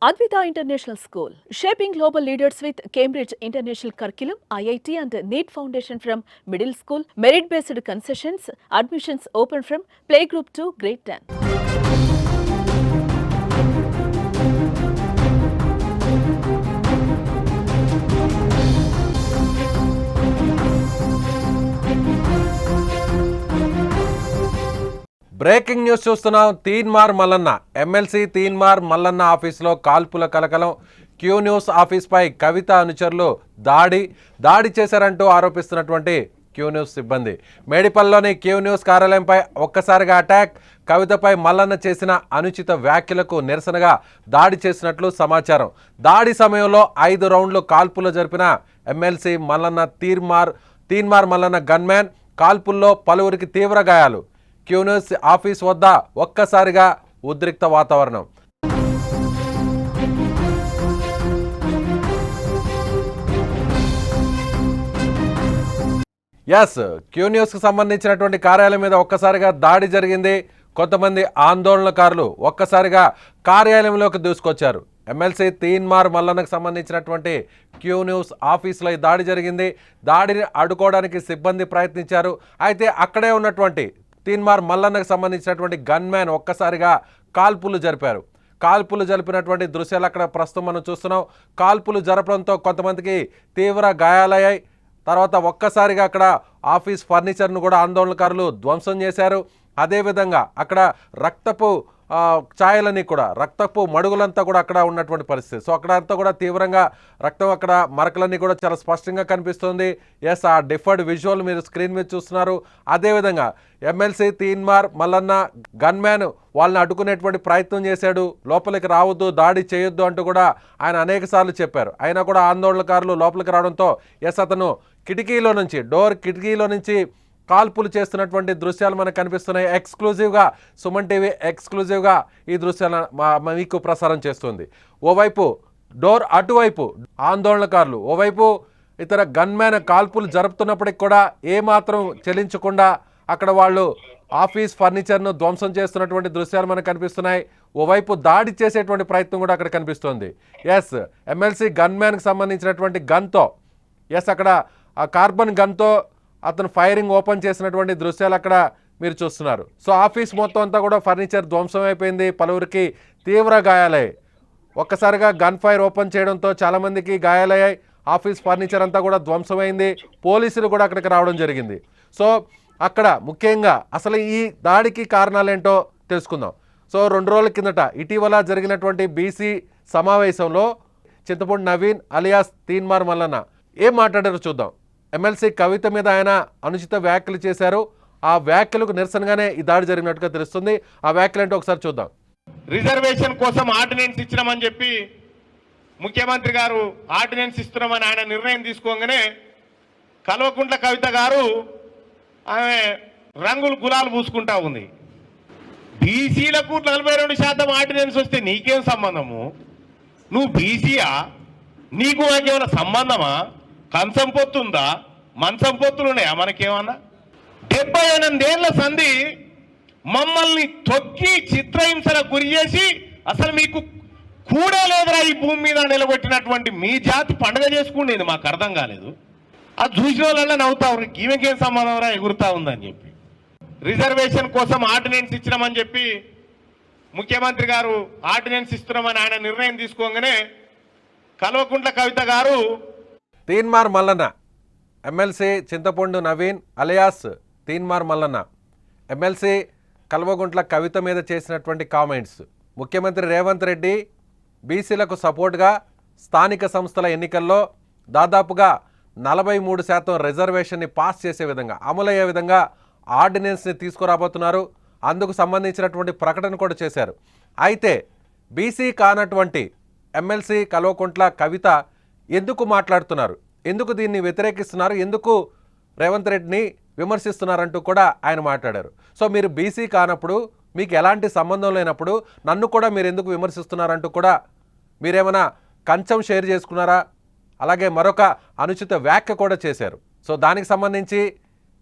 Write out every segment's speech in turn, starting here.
Advaita International School, shaping global leaders with Cambridge International Curriculum, IIT and NEET Foundation from middle school, merit-based concessions, admissions open from playgroup to grade 10. Breaking news చూస్తున్నాం Teenmar Mallanna MLC Teenmar Mallanna ఆఫీసులో కాల్పుల కలకలం Q news ఆఫీస్పై కవిత అనుచరులు దాడి దాడి చేశారంటూ ఆరోపిస్తున్నటువంటి Q news సిబ్బంది మేడిపల్లిలోని Q news కార్యాలయంపై ఒక్కసారిగా అటాక్ కవితపై మల్లన్న చేసిన అనుచిత వ్యాఖ్యలకు నిరసనగా దాడి చేసినట్లు సమాచారం దాడి సమయంలో ఐదు రౌండ్లు కాల్పులు జరిపిన ఎమ్మెల్సీ మల్లన్న తీర్మార్ తీన్మార్ మల్లన్న గన్మ్యాన్ కాల్పుల్లో పలువురికి తీవ్ర గాయాలు న్యూస్ ఆఫీస్ వద్ద ఒక్కసారిగా ఉద్రిక్త వాతావరణం ఎస్ క్యూన్యూస్కి సంబంధించినటువంటి కార్యాలయం మీద ఒక్కసారిగా దాడి జరిగింది కొంతమంది ఆందోళనకారులు ఒక్కసారిగా కార్యాలయంలోకి దూసుకొచ్చారు ఎమ్మెల్సీ తీన్మార్ మల్లన్నకు సంబంధించినటువంటి క్యూ న్యూస్ ఆఫీసులో ఈ దాడి జరిగింది దాడిని అడ్డుకోవడానికి సిబ్బంది ప్రయత్నించారు అయితే అక్కడే ఉన్నటువంటి తీన్మార్ మల్లన్నకు సంబంధించినటువంటి గన్మ్యాన్ ఒక్కసారిగా కాల్పులు జరిపారు కాల్పులు జరిపినటువంటి దృశ్యాలు అక్కడ ప్రస్తుతం మనం చూస్తున్నాం కాల్పులు జరపడంతో కొంతమందికి తీవ్ర గాయాలయ్యాయి తర్వాత ఒక్కసారిగా అక్కడ ఆఫీస్ ఫర్నిచర్ను కూడా ఆందోళనకారులు ధ్వంసం చేశారు అదేవిధంగా అక్కడ రక్తపు ఛాయలన్నీ కూడా రక్తపు మడుగులంతా కూడా అక్కడ ఉన్నటువంటి పరిస్థితి సో అక్కడ అంతా కూడా తీవ్రంగా రక్తం అక్కడ మరకలన్నీ కూడా చాలా స్పష్టంగా కనిపిస్తుంది ఎస్ ఆ డిఫర్డ్ విజువల్ మీరు స్క్రీన్ మీద చూస్తున్నారు అదేవిధంగా ఎమ్మెల్సీ తీన్మార్ మల్లన్న గన్మ్యాన్ వాళ్ళని అడ్డుకునేటువంటి ప్రయత్నం చేశాడు లోపలికి రావద్దు దాడి చేయొద్దు అంటూ కూడా ఆయన అనేక చెప్పారు అయినా కూడా ఆందోళనకారులు లోపలికి రావడంతో ఎస్ అతను కిటికీలో నుంచి డోర్ కిటికీలో నుంచి కాల్పులు చేస్తున్నటువంటి దృశ్యాలు మనకు కనిపిస్తున్నాయి ఎక్స్క్లూజివ్గా సుమన్ టీవీ ఎక్స్క్లూజివ్గా ఈ దృశ్యాలను మీకు ప్రసారం చేస్తుంది ఓవైపు డోర్ అటువైపు ఆందోళనకారులు ఓవైపు ఇతర గన్మ్యాన్ కాల్పులు జరుపుతున్నప్పటికి కూడా ఏమాత్రం చెల్లించకుండా అక్కడ వాళ్ళు ఆఫీస్ ఫర్నిచర్ను ధ్వంసం చేస్తున్నటువంటి దృశ్యాలు మనకు కనిపిస్తున్నాయి ఓవైపు దాడి చేసేటువంటి ప్రయత్నం కూడా అక్కడ కనిపిస్తోంది ఎస్ ఎమ్మెల్సీ గన్మ్యాన్కి సంబంధించినటువంటి గన్తో ఎస్ అక్కడ కార్బన్ గన్తో అతను ఫైరింగ్ ఓపెన్ చేసినటువంటి దృశ్యాలు అక్కడ మీరు చూస్తున్నారు సో ఆఫీస్ మొత్తం అంతా కూడా ఫర్నిచర్ ధ్వంసం అయిపోయింది పలువురికి తీవ్ర గాయాలయ్యాయి ఒక్కసారిగా గన్ ఫైర్ ఓపెన్ చేయడంతో చాలామందికి గాయాలయ్యాయి ఆఫీస్ ఫర్నిచర్ అంతా కూడా ధ్వంసమైంది పోలీసులు కూడా అక్కడికి రావడం జరిగింది సో అక్కడ ముఖ్యంగా అసలు ఈ దాడికి కారణాలేంటో తెలుసుకుందాం సో రెండు రోజుల కిందట ఇటీవల జరిగినటువంటి బీసీ సమావేశంలో చింతపూడి నవీన్ అలియాస్ తీన్మార్ మల్లన్న ఏం మాట్లాడారో చూద్దాం ఎమ్మెల్సీ కవిత మీద ఆయన అనుచిత వ్యాఖ్యలు చేశారు ఆ వ్యాఖ్యలకు నిరసనగానే ఈ దాడి జరిగినట్టుగా తెలుస్తుంది ఆ వ్యాఖ్యలు అంటే ఒకసారి చూద్దాం రిజర్వేషన్ కోసం ఆర్డినెన్స్ ఇచ్చినామని చెప్పి ముఖ్యమంత్రి గారు ఆర్డినెన్స్ ఇస్తున్నామని ఆయన నిర్ణయం తీసుకోగానే కల్వకుంట్ల కవిత గారు ఆమె రంగులు గులాలు పూసుకుంటా ఉంది బీసీలకు నలభై రెండు శాతం ఆర్డినెన్స్ వస్తే నీకేం సంబంధము నువ్వు బీసీయా నీకు నాకేమైనా సంబంధమా పొత్తు ఉందా మంచం పొత్తులు ఉన్నాయా మనకేమన్నా డెబ్బై ఎనిమిదేళ్ల సంధి మమ్మల్ని తొక్కి చిత్రహింసల గురి చేసి అసలు మీకు కూడా లేదురా ఈ భూమి మీద నిలబెట్టినటువంటి మీ జాతి పండుగ చేసుకునేది మాకు అర్థం కాలేదు అది చూసిన అవుతా ఉన్నారు ఈమెకేం సమాధానరా ఎగురుతా ఉందని చెప్పి రిజర్వేషన్ కోసం ఆర్డినెన్స్ ఇచ్చినామని చెప్పి ముఖ్యమంత్రి గారు ఆర్డినెన్స్ ఇస్తున్నామని ఆయన నిర్ణయం తీసుకోగానే కల్వకుంట్ల కవిత గారు తీన్మార్ మల్లన్న ఎమ్మెల్సీ చింతపండు నవీన్ అలయాస్ తీన్మార్ మల్లన్న ఎమ్మెల్సీ కల్వగుంట్ల కవిత మీద చేసినటువంటి కామెంట్స్ ముఖ్యమంత్రి రేవంత్ రెడ్డి బీసీలకు సపోర్ట్గా స్థానిక సంస్థల ఎన్నికల్లో దాదాపుగా నలభై మూడు శాతం రిజర్వేషన్ని పాస్ చేసే విధంగా అమలయ్యే విధంగా ఆర్డినెన్స్ని తీసుకురాబోతున్నారు అందుకు సంబంధించినటువంటి ప్రకటన కూడా చేశారు అయితే బీసీ కానటువంటి ఎమ్మెల్సీ కల్వకుంట్ల కవిత ఎందుకు మాట్లాడుతున్నారు ఎందుకు దీన్ని వ్యతిరేకిస్తున్నారు ఎందుకు రేవంత్ రెడ్డిని విమర్శిస్తున్నారంటూ కూడా ఆయన మాట్లాడారు సో మీరు బీసీ కానప్పుడు మీకు ఎలాంటి సంబంధం లేనప్పుడు నన్ను కూడా మీరు ఎందుకు విమర్శిస్తున్నారంటూ కూడా మీరేమైనా కంచం షేర్ చేసుకున్నారా అలాగే మరొక అనుచిత వ్యాఖ్య కూడా చేశారు సో దానికి సంబంధించి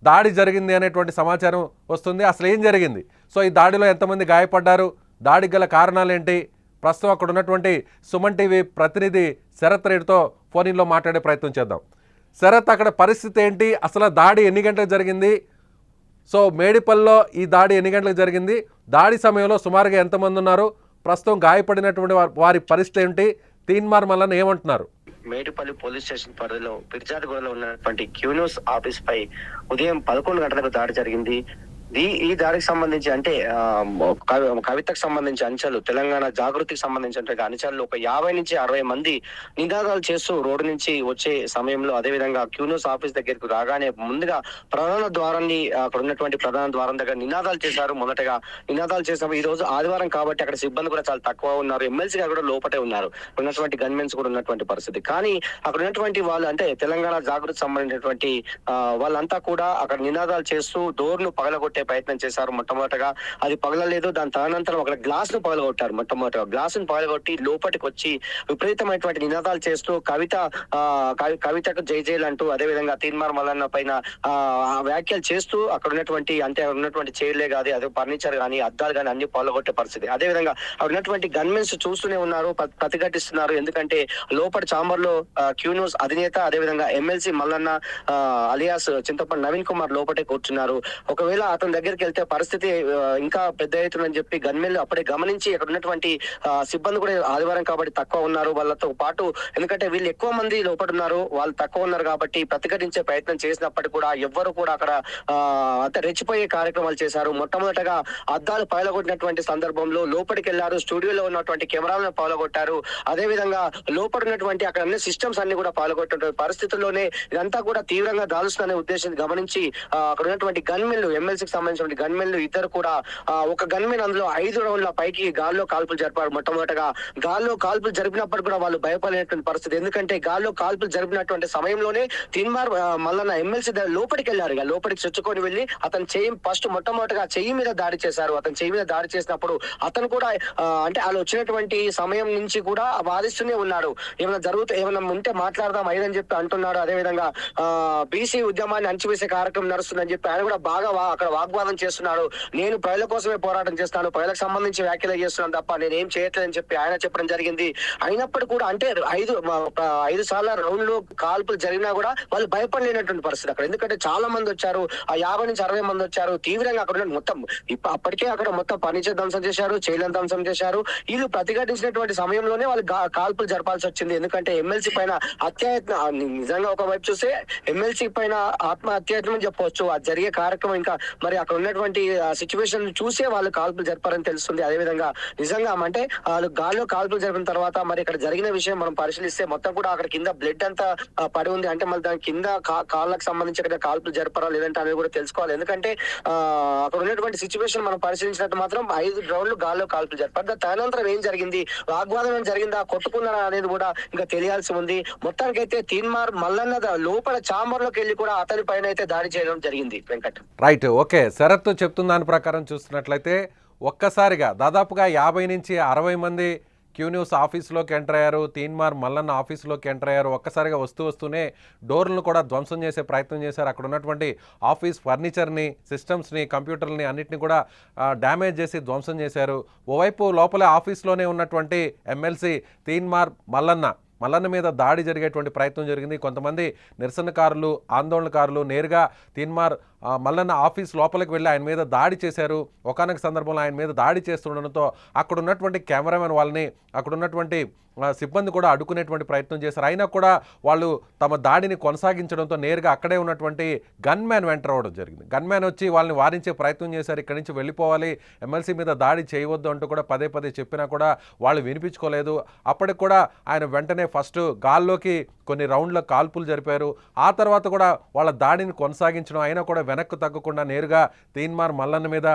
దాడి జరిగింది అనేటువంటి సమాచారం వస్తుంది అసలు ఏం జరిగింది సో ఈ దాడిలో ఎంతమంది గాయపడ్డారు దాడికి గల కారణాలేంటి ప్రస్తుతం అక్కడ ఉన్నటువంటి సుమన్ టీవీ ప్రతినిధి శరత్ రెడ్డితో ఫోన్లో మాట్లాడే ప్రయత్నం చేద్దాం శరత్ అక్కడ పరిస్థితి ఏంటి అసలు దాడి ఎన్ని గంటలకు జరిగింది సో మేడిపల్లిలో ఈ దాడి ఎన్ని గంటలకు జరిగింది దాడి సమయంలో సుమారుగా ఎంతమంది ఉన్నారు ప్రస్తుతం గాయపడినటువంటి వారి పరిస్థితి ఏంటి తీన్మార్ మల్లన్న ఏమంటున్నారు మేడిపల్లి పోలీస్ స్టేషన్ పరిధిలో పిర్జాదగూడలో ఉన్నటువంటి క్యూనోస్ ఆఫీస్ పై ఉదయం పదకొండు గంటలకు దాడి జరిగింది ఈ దాడికి సంబంధించి అంటే కవితకు సంబంధించి అంచాలు తెలంగాణ జాగృతికి సంబంధించి అంటే అంచెలు ఒక యాభై నుంచి అరవై మంది నినాదాలు చేస్తూ రోడ్డు నుంచి వచ్చే సమయంలో అదే విధంగా క్యూనోస్ ఆఫీస్ దగ్గరకు రాగానే ముందుగా ప్రధాన ద్వారాన్ని అక్కడ ఉన్నటువంటి ప్రధాన ద్వారం దగ్గర నినాదాలు చేశారు మొదటగా నినాదాలు చేసినప్పుడు ఈ రోజు ఆదివారం కాబట్టి అక్కడ సిబ్బంది కూడా చాలా తక్కువ ఉన్నారు ఎమ్మెల్సీ గారు కూడా లోపటే ఉన్నారు ఉన్నటువంటి గన్మెన్స్ కూడా ఉన్నటువంటి పరిస్థితి కానీ అక్కడ ఉన్నటువంటి వాళ్ళు అంటే తెలంగాణ జాగృతి సంబంధించినటువంటి వాళ్ళంతా కూడా అక్కడ నినాదాలు చేస్తూ డోర్ను పగలగొట్టి పగలగొట్టే ప్రయత్నం చేశారు మొట్టమొదటగా అది పగలలేదు దాని తదనంతరం ఒక గ్లాస్ ను పగలగొట్టారు మొట్టమొదట గ్లాస్ ను పగలగొట్టి లోపటికి వచ్చి విపరీతమైనటువంటి నినాదాలు చేస్తూ కవిత కవితకు జై జైలు అదే విధంగా తీర్మార్ మల్లన్న పైన వ్యాఖ్యలు చేస్తూ అక్కడ ఉన్నటువంటి అంటే ఉన్నటువంటి చైర్లే కాదు అదే ఫర్నిచర్ కానీ అద్దాలు కానీ అన్ని పగలగొట్టే పరిస్థితి అదే విధంగా అక్కడ ఉన్నటువంటి గన్మెన్స్ చూస్తూనే ఉన్నారు ప్రతిఘటిస్తున్నారు ఎందుకంటే లోపల చాంబర్లో లో న్యూస్ అధినేత విధంగా ఎమ్మెల్సీ మల్లన్న అలియాస్ చింతపండు నవీన్ కుమార్ లోపటే కూర్చున్నారు ఒకవేళ అతను అతని దగ్గరికి వెళ్తే పరిస్థితి ఇంకా పెద్ద అవుతుందని చెప్పి గన్మెన్లు అప్పుడే గమనించి అక్కడ ఉన్నటువంటి సిబ్బంది కూడా ఆదివారం కాబట్టి తక్కువ ఉన్నారు వాళ్ళతో పాటు ఎందుకంటే వీళ్ళు ఎక్కువ మంది లోపల ఉన్నారు వాళ్ళు తక్కువ ఉన్నారు కాబట్టి ప్రతిఘటించే ప్రయత్నం చేసినప్పటికీ కూడా ఎవ్వరు కూడా అక్కడ అంత రెచ్చిపోయే కార్యక్రమాలు చేశారు మొట్టమొదటగా అద్దాలు పగలగొట్టినటువంటి సందర్భంలో లోపలికి వెళ్లారు స్టూడియోలో ఉన్నటువంటి కెమెరాలను పాల్గొట్టారు అదే విధంగా లోపల ఉన్నటువంటి అక్కడ అన్ని సిస్టమ్స్ అన్ని కూడా పాల్గొట్టినటువంటి పరిస్థితుల్లోనే ఇదంతా కూడా తీవ్రంగా దాల్చుతుందనే ఉద్దేశం గమనించి అక్కడ ఉన్నటువంటి గన్మెన్లు ఎమ్మెల్సీకి సంబంధించిన లు ఇద్దరు కూడా ఒక గన్మెన్ అందులో ఐదు రౌండ్ల పైకి గాల్లో కాల్పులు జరిపారు మొట్టమొదటగా గాల్లో కాల్పులు జరిపినప్పుడు కూడా వాళ్ళు భయపడలేనటువంటి పరిస్థితి ఎందుకంటే గాల్లో కాల్పులు జరిపినటువంటి సమయంలోనే తిన్మార్ మల్లన్న ఎమ్మెల్సీ లోపలికి వెళ్ళారు ఇక లోపలికి చొచ్చుకొని వెళ్ళి అతను చేయి ఫస్ట్ మొట్టమొదటిగా చెయ్యి మీద దాడి చేశారు అతను చెయ్యి మీద దాడి చేసినప్పుడు అతను కూడా అంటే వాళ్ళు వచ్చినటువంటి సమయం నుంచి కూడా వాదిస్తూనే ఉన్నాడు ఏమైనా జరుగుతూ ఏమైనా ఉంటే మాట్లాడదాం అయ్యని చెప్పి అంటున్నాడు అదేవిధంగా బీసీ ఉద్యమాన్ని అంచివేసే కార్యక్రమం నడుస్తుందని చెప్పి ఆయన కూడా బాగా అక్కడ వాగ్వాదం చేస్తున్నాడు నేను ప్రజల కోసమే పోరాటం చేస్తాను ప్రజలకు సంబంధించి వ్యాఖ్యలు చేస్తున్నాను తప్ప నేనేం చేయట్లేదని చెప్పి ఆయన చెప్పడం జరిగింది అయినప్పటికీ కూడా అంటే ఐదు ఐదు సార్ల రౌండ్ లో కాల్పులు జరిగినా కూడా వాళ్ళు భయపడలేనటువంటి పరిస్థితి అక్కడ ఎందుకంటే చాలా మంది వచ్చారు ఆ యాభై నుంచి అరవై మంది వచ్చారు తీవ్రంగా అక్కడ మొత్తం అప్పటికే అక్కడ మొత్తం పనిచే ధ్వంసం చేశారు చేయలేని ధ్వంసం చేశారు వీళ్ళు ప్రతిఘటించినటువంటి సమయంలోనే వాళ్ళు కాల్పులు జరపాల్సి వచ్చింది ఎందుకంటే ఎమ్మెల్సీ పైన అత్యాయత్న నిజంగా ఒక వైపు చూస్తే ఎమ్మెల్సీ పైన ఆత్మహత్యాయత్నం చెప్పవచ్చు ఆ జరిగే కార్యక్రమం ఇంకా మరి మరి అక్కడ ఉన్నటువంటి సిచ్యువేషన్ చూసే వాళ్ళు కాల్పులు జరిపారని తెలుస్తుంది అదే విధంగా నిజంగా అంటే వాళ్ళు గాల్లో కాల్పులు జరిపిన తర్వాత మరి ఇక్కడ జరిగిన విషయం మనం పరిశీలిస్తే మొత్తం కూడా అక్కడ కింద బ్లడ్ అంతా పడి ఉంది అంటే మళ్ళీ దాని కింద కాళ్ళకు సంబంధించి అక్కడ కాల్పులు జరపరా లేదంటే అనేది కూడా తెలుసుకోవాలి ఎందుకంటే అక్కడ ఉన్నటువంటి సిచ్యువేషన్ మనం పరిశీలించినట్టు మాత్రం ఐదు గ్రౌండ్లు గాల్లో కాల్పులు జరిపారు తదనంతరం ఏం జరిగింది వాగ్వాదం జరిగిందా కొట్టుకున్నారా అనేది కూడా ఇంకా తెలియాల్సి ఉంది మొత్తానికైతే తీన్మార్ మల్లన్న లోపల లోకి వెళ్ళి కూడా అతని పైన అయితే దాడి చేయడం జరిగింది వెంకట్ రైట్ ఓకే శరత్ చెప్తున్న దాని ప్రకారం చూస్తున్నట్లయితే ఒక్కసారిగా దాదాపుగా యాభై నుంచి అరవై మంది క్యూ న్యూస్ ఆఫీస్లోకి ఎంటర్ అయ్యారు తీన్మార్ మల్లన్న ఆఫీస్లోకి ఎంటర్ అయ్యారు ఒక్కసారిగా వస్తూ వస్తూనే డోర్లను కూడా ధ్వంసం చేసే ప్రయత్నం చేశారు అక్కడ ఉన్నటువంటి ఆఫీస్ ఫర్నిచర్ని సిస్టమ్స్ని కంప్యూటర్ని అన్నిటిని కూడా డ్యామేజ్ చేసి ధ్వంసం చేశారు ఓవైపు లోపల ఆఫీస్లోనే ఉన్నటువంటి ఎమ్మెల్సీ తీన్మార్ మల్లన్న మల్లన్న మీద దాడి జరిగేటువంటి ప్రయత్నం జరిగింది కొంతమంది నిరసనకారులు ఆందోళనకారులు నేరుగా తీన్మార్ మల్లన్న ఆఫీస్ లోపలికి వెళ్ళి ఆయన మీద దాడి చేశారు ఒకనొక సందర్భంలో ఆయన మీద దాడి చేస్తుండడంతో అక్కడ ఉన్నటువంటి కెమెరామెన్ వాళ్ళని అక్కడ ఉన్నటువంటి సిబ్బంది కూడా అడ్డుకునేటువంటి ప్రయత్నం చేశారు అయినా కూడా వాళ్ళు తమ దాడిని కొనసాగించడంతో నేరుగా అక్కడే ఉన్నటువంటి గన్ మ్యాన్ వెంట రావడం జరిగింది గన్ మ్యాన్ వచ్చి వాళ్ళని వారించే ప్రయత్నం చేశారు ఇక్కడి నుంచి వెళ్ళిపోవాలి ఎమ్మెల్సీ మీద దాడి చేయవద్దు అంటూ కూడా పదే పదే చెప్పినా కూడా వాళ్ళు వినిపించుకోలేదు అప్పటికి కూడా ఆయన వెంటనే ఫస్ట్ గాల్లోకి కొన్ని రౌండ్ల కాల్పులు జరిపారు ఆ తర్వాత కూడా వాళ్ళ దాడిని కొనసాగించడం అయినా కూడా వెనక్కు తగ్గకుండా నేరుగా తీన్మార్ మల్లన్న మీద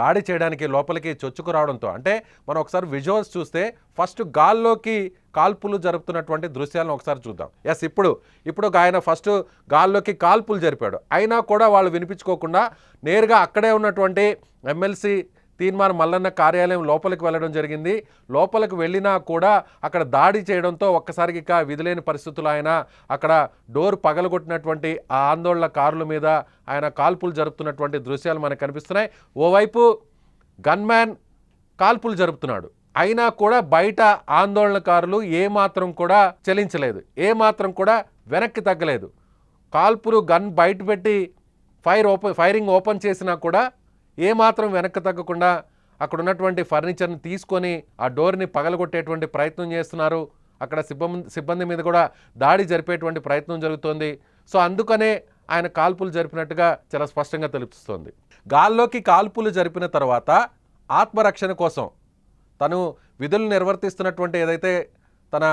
దాడి చేయడానికి లోపలికి చొచ్చుకు రావడంతో అంటే మనం ఒకసారి విజువల్స్ చూస్తే ఫస్ట్ గాల్లోకి కాల్పులు జరుపుతున్నటువంటి దృశ్యాలను ఒకసారి చూద్దాం ఎస్ ఇప్పుడు ఇప్పుడు ఒక ఆయన ఫస్ట్ గాల్లోకి కాల్పులు జరిపాడు అయినా కూడా వాళ్ళు వినిపించుకోకుండా నేరుగా అక్కడే ఉన్నటువంటి ఎమ్మెల్సీ తీన్మార్ మల్లన్న కార్యాలయం లోపలికి వెళ్ళడం జరిగింది లోపలికి వెళ్ళినా కూడా అక్కడ దాడి చేయడంతో ఒక్కసారికి ఇక విధులేని పరిస్థితులు ఆయన అక్కడ డోర్ పగలగొట్టినటువంటి ఆ ఆందోళన కారుల మీద ఆయన కాల్పులు జరుపుతున్నటువంటి దృశ్యాలు మనకు కనిపిస్తున్నాయి ఓవైపు గన్మ్యాన్ కాల్పులు జరుపుతున్నాడు అయినా కూడా బయట ఆందోళనకారులు ఏమాత్రం కూడా చెలించలేదు ఏమాత్రం కూడా వెనక్కి తగ్గలేదు కాల్పులు గన్ బయట పెట్టి ఫైర్ ఓపెన్ ఫైరింగ్ ఓపెన్ చేసినా కూడా ఏమాత్రం వెనక్కి తగ్గకుండా అక్కడ ఉన్నటువంటి ఫర్నిచర్ని తీసుకొని ఆ డోర్ని పగలగొట్టేటువంటి ప్రయత్నం చేస్తున్నారు అక్కడ సిబ్బంది సిబ్బంది మీద కూడా దాడి జరిపేటువంటి ప్రయత్నం జరుగుతోంది సో అందుకనే ఆయన కాల్పులు జరిపినట్టుగా చాలా స్పష్టంగా తెలుపుతోంది గాల్లోకి కాల్పులు జరిపిన తర్వాత ఆత్మరక్షణ కోసం తను విధులు నిర్వర్తిస్తున్నటువంటి ఏదైతే తన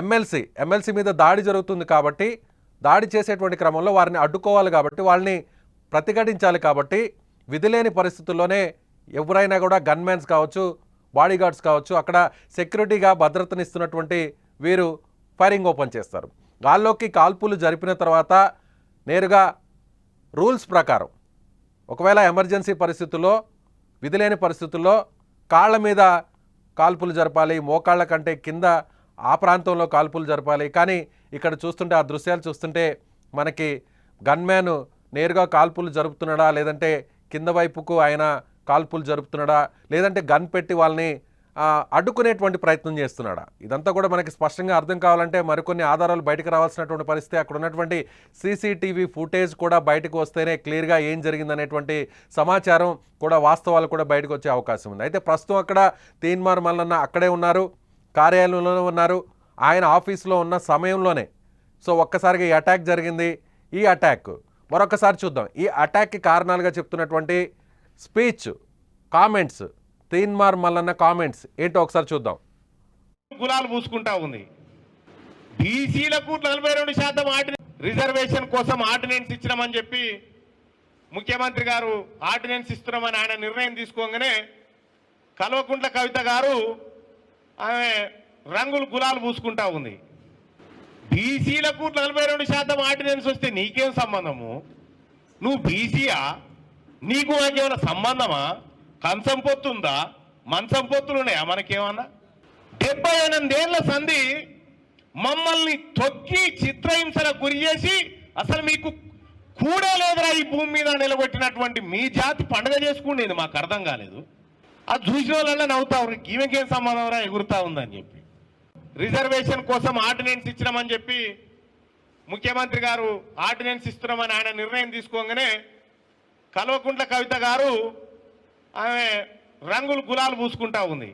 ఎమ్మెల్సీ ఎమ్మెల్సీ మీద దాడి జరుగుతుంది కాబట్టి దాడి చేసేటువంటి క్రమంలో వారిని అడ్డుకోవాలి కాబట్టి వాళ్ళని ప్రతిఘటించాలి కాబట్టి విధిలేని పరిస్థితుల్లోనే ఎవరైనా కూడా గన్మెన్స్ కావచ్చు బాడీగార్డ్స్ కావచ్చు అక్కడ సెక్యూరిటీగా భద్రతనిస్తున్నటువంటి వీరు ఫైరింగ్ ఓపెన్ చేస్తారు గాల్లోకి కాల్పులు జరిపిన తర్వాత నేరుగా రూల్స్ ప్రకారం ఒకవేళ ఎమర్జెన్సీ పరిస్థితుల్లో విధిలేని పరిస్థితుల్లో కాళ్ళ మీద కాల్పులు జరపాలి మోకాళ్ళ కంటే కింద ఆ ప్రాంతంలో కాల్పులు జరపాలి కానీ ఇక్కడ చూస్తుంటే ఆ దృశ్యాలు చూస్తుంటే మనకి గన్మ్యాన్ నేరుగా కాల్పులు జరుపుతున్నాడా లేదంటే కింద వైపుకు ఆయన కాల్పులు జరుపుతున్నాడా లేదంటే గన్ పెట్టి వాళ్ళని అడ్డుకునేటువంటి ప్రయత్నం చేస్తున్నాడా ఇదంతా కూడా మనకి స్పష్టంగా అర్థం కావాలంటే మరికొన్ని ఆధారాలు బయటకు రావాల్సినటువంటి పరిస్థితి అక్కడ ఉన్నటువంటి సీసీటీవీ ఫుటేజ్ కూడా బయటకు వస్తేనే క్లియర్గా ఏం జరిగిందనేటువంటి సమాచారం కూడా వాస్తవాలు కూడా బయటకు వచ్చే అవకాశం ఉంది అయితే ప్రస్తుతం అక్కడ తీన్మార్ మల్లన్న అక్కడే ఉన్నారు కార్యాలయంలోనే ఉన్నారు ఆయన ఆఫీస్లో ఉన్న సమయంలోనే సో ఒక్కసారిగా ఈ అటాక్ జరిగింది ఈ అటాక్ మరొకసారి చూద్దాం ఈ అటాక్కి కారణాలుగా చెప్తున్నటువంటి speech comments Teenmar Mallanna comments ఏంటో ఒకసారి చూద్దాం గులాలు పూసుకుంటా ఉంది బీసీలకు నలభై రెండు శాతం రిజర్వేషన్ కోసం ఆర్డినెన్స్ ఇచ్చినామని చెప్పి ముఖ్యమంత్రి గారు ఆర్డినెన్స్ ఇస్తున్నామని ఆయన నిర్ణయం తీసుకోగానే కల్వకుంట్ల కవిత గారు ఆమె రంగులు గులాలు పూసుకుంటా ఉంది బీసీలకు నలభై రెండు శాతం ఆర్డినెన్స్ వస్తే నీకేం సంబంధము నువ్వు బీసీయా నీకు నాకేమైనా సంబంధమా కంచం పొత్తుందా మంచం పొత్తులు ఉన్నాయా మనకేమన్నా డెబ్బై ఎనిమిదేళ్ల సంధి మమ్మల్ని తొక్కి చిత్రహింసలకు గురి చేసి అసలు మీకు కూడా లేదురా ఈ భూమి మీద నిలబెట్టినటువంటి మీ జాతి పండగ చేసుకునేది మాకు అర్థం కాలేదు అది చూసిన వాళ్ళ నవ్వుతా ఉన్నారు ఈమెకేం సంబంధం రా ఎగురుతా ఉందని చెప్పి రిజర్వేషన్ కోసం ఆర్డినెన్స్ ఇచ్చినామని చెప్పి ముఖ్యమంత్రి గారు ఆర్డినెన్స్ ఇస్తున్నామని ఆయన నిర్ణయం తీసుకోగానే కల్వకుంట్ల కవిత గారు ఆమె రంగులు గులాలు పూసుకుంటా ఉంది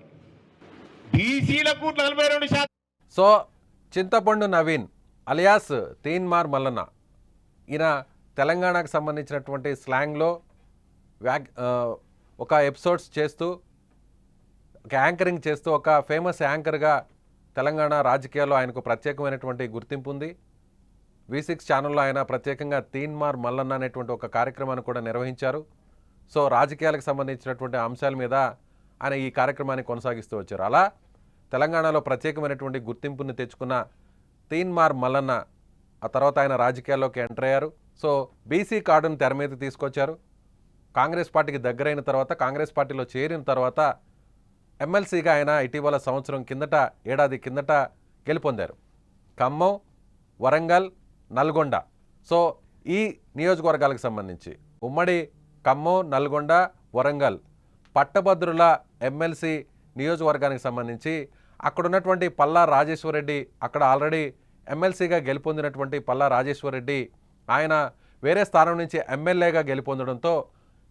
బీసీలకు నలభై రెండు శాతం సో చింతపండు నవీన్ అలియాస్ తీన్మార్ మల్లన్న ఈయన తెలంగాణకు సంబంధించినటువంటి స్లాంగ్లో వ్యాక్ ఒక ఎపిసోడ్స్ చేస్తూ ఒక యాంకరింగ్ చేస్తూ ఒక ఫేమస్ యాంకర్గా తెలంగాణ రాజకీయాల్లో ఆయనకు ప్రత్యేకమైనటువంటి గుర్తింపు ఉంది వి సిక్స్ ఛానల్లో ఆయన ప్రత్యేకంగా తీన్మార్ మల్లన్న అనేటువంటి ఒక కార్యక్రమాన్ని కూడా నిర్వహించారు సో రాజకీయాలకు సంబంధించినటువంటి అంశాల మీద ఆయన ఈ కార్యక్రమాన్ని కొనసాగిస్తూ వచ్చారు అలా తెలంగాణలో ప్రత్యేకమైనటువంటి గుర్తింపుని తెచ్చుకున్న తీన్మార్ మల్లన్న ఆ తర్వాత ఆయన రాజకీయాల్లోకి ఎంటర్ అయ్యారు సో బీసీ కార్డును తెర మీద తీసుకొచ్చారు కాంగ్రెస్ పార్టీకి దగ్గరైన తర్వాత కాంగ్రెస్ పార్టీలో చేరిన తర్వాత ఎమ్మెల్సీగా ఆయన ఇటీవల సంవత్సరం కిందట ఏడాది కిందట గెలుపొందారు ఖమ్మం వరంగల్ నల్గొండ సో ఈ నియోజకవర్గాలకు సంబంధించి ఉమ్మడి ఖమ్మం నల్గొండ వరంగల్ పట్టభద్రుల ఎమ్మెల్సీ నియోజకవర్గానికి సంబంధించి అక్కడ ఉన్నటువంటి పల్లా రాజేశ్వరరెడ్డి అక్కడ ఆల్రెడీ ఎమ్మెల్సీగా గెలుపొందినటువంటి పల్లా రాజేశ్వరరెడ్డి ఆయన వేరే స్థానం నుంచి ఎమ్మెల్యేగా గెలుపొందడంతో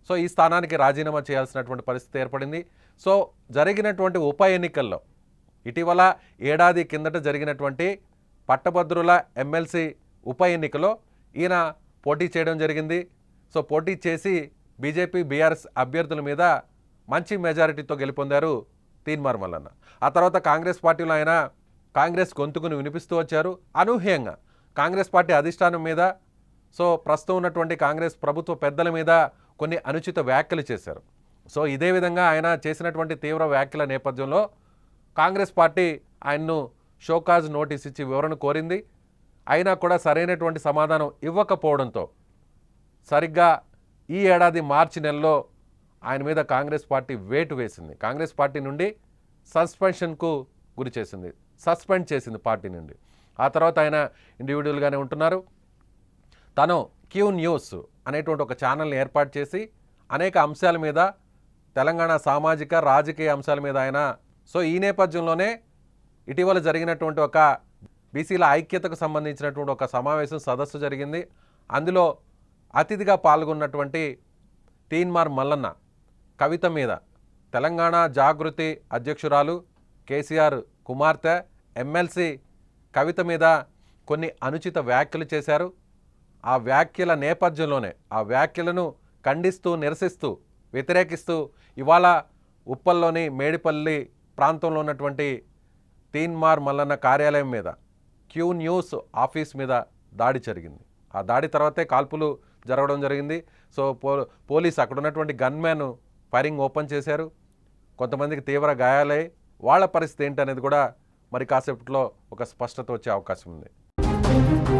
సో ఈ స్థానానికి రాజీనామా చేయాల్సినటువంటి పరిస్థితి ఏర్పడింది సో జరిగినటువంటి ఉప ఎన్నికల్లో ఇటీవల ఏడాది కిందట జరిగినటువంటి పట్టభద్రుల ఎమ్మెల్సీ ఉప ఎన్నికలో ఈయన పోటీ చేయడం జరిగింది సో పోటీ చేసి బీజేపీ బీఆర్ఎస్ అభ్యర్థుల మీద మంచి మెజారిటీతో గెలుపొందారు తీన్మార్ మల్లన్న ఆ తర్వాత కాంగ్రెస్ పార్టీలో ఆయన కాంగ్రెస్ గొంతుకుని వినిపిస్తూ వచ్చారు అనూహ్యంగా కాంగ్రెస్ పార్టీ అధిష్టానం మీద సో ప్రస్తుతం ఉన్నటువంటి కాంగ్రెస్ ప్రభుత్వ పెద్దల మీద కొన్ని అనుచిత వ్యాఖ్యలు చేశారు సో ఇదే విధంగా ఆయన చేసినటువంటి తీవ్ర వ్యాఖ్యల నేపథ్యంలో కాంగ్రెస్ పార్టీ ఆయన్ను షోకాజ్ నోటీస్ ఇచ్చి వివరణ కోరింది అయినా కూడా సరైనటువంటి సమాధానం ఇవ్వకపోవడంతో సరిగ్గా ఈ ఏడాది మార్చి నెలలో ఆయన మీద కాంగ్రెస్ పార్టీ వేటు వేసింది కాంగ్రెస్ పార్టీ నుండి సస్పెన్షన్కు గురి చేసింది సస్పెండ్ చేసింది పార్టీ నుండి ఆ తర్వాత ఆయన ఇండివిజువల్గానే ఉంటున్నారు తను క్యూ న్యూస్ అనేటువంటి ఒక ఛానల్ని ఏర్పాటు చేసి అనేక అంశాల మీద తెలంగాణ సామాజిక రాజకీయ అంశాల మీద ఆయన సో ఈ నేపథ్యంలోనే ఇటీవల జరిగినటువంటి ఒక బీసీల ఐక్యతకు సంబంధించినటువంటి ఒక సమావేశం సదస్సు జరిగింది అందులో అతిథిగా పాల్గొన్నటువంటి తీన్మార్ మల్లన్న కవిత మీద తెలంగాణ జాగృతి అధ్యక్షురాలు కేసీఆర్ కుమార్తె ఎమ్మెల్సీ కవిత మీద కొన్ని అనుచిత వ్యాఖ్యలు చేశారు ఆ వ్యాఖ్యల నేపథ్యంలోనే ఆ వ్యాఖ్యలను ఖండిస్తూ నిరసిస్తూ వ్యతిరేకిస్తూ ఇవాళ ఉప్పల్లోని మేడిపల్లి ప్రాంతంలో ఉన్నటువంటి తీన్మార్ మల్లన్న కార్యాలయం మీద క్యూ న్యూస్ ఆఫీస్ మీద దాడి జరిగింది ఆ దాడి తర్వాతే కాల్పులు జరగడం జరిగింది సో పో పోలీస్ అక్కడ ఉన్నటువంటి గన్మ్యాన్ ఫైరింగ్ ఓపెన్ చేశారు కొంతమందికి తీవ్ర గాయాలై వాళ్ళ పరిస్థితి ఏంటనేది కూడా మరి కాసేపట్లో ఒక స్పష్టత వచ్చే అవకాశం ఉంది